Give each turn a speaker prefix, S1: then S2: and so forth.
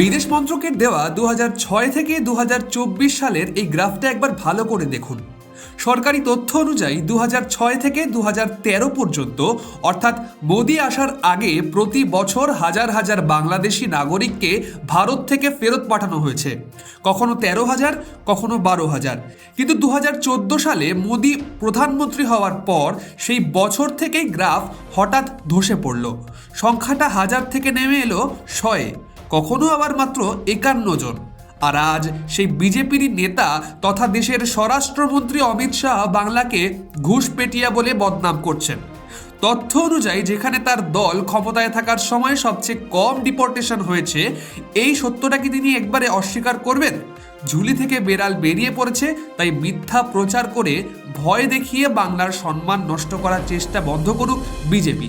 S1: বিদেশ মন্ত্রকের দেওয়া দু ছয় থেকে দু হাজার চব্বিশ সালের এই গ্রাফটা একবার ভালো করে দেখুন। সরকারি তথ্য অনুযায়ী দু ছয় থেকে দু তেরো পর্যন্ত, অর্থাৎ মোদি আসার আগে প্রতি বছর হাজার হাজার বাংলাদেশি নাগরিককে ভারত থেকে ফেরত পাঠানো হয়েছে। কখনো তেরো হাজার, কখনো বারো হাজার। কিন্তু দু হাজার চোদ্দ সালে মোদি প্রধানমন্ত্রী হওয়ার পর সেই বছর থেকেই গ্রাফ হঠাৎ ধসে পড়ল। সংখ্যাটা হাজার থেকে নেমে এলো শয়ে। কখনো আবার মাত্র একান্ন জন। আর আজ সেই বিজেপির নেতা তথা দেশের স্বরাষ্ট্রমন্ত্রী অমিত শাহ বাংলাকে ঘুষপেটিয়া বলে বদনাম করছেন। তথ্য অনুযায়ী যেখানে তার দল ক্ষমতায় থাকার সময় সবচেয়ে কম ডিপোর্টেশন হয়েছে, এই সত্যটা কি তিনি একবারে অস্বীকার করবেন? ঝুলি থেকে বেড়াল বেরিয়ে পড়েছে, তাই মিথ্যা প্রচার করে ভয় দেখিয়ে বাংলার সম্মান নষ্ট করার চেষ্টা বন্ধ করুক বিজেপি।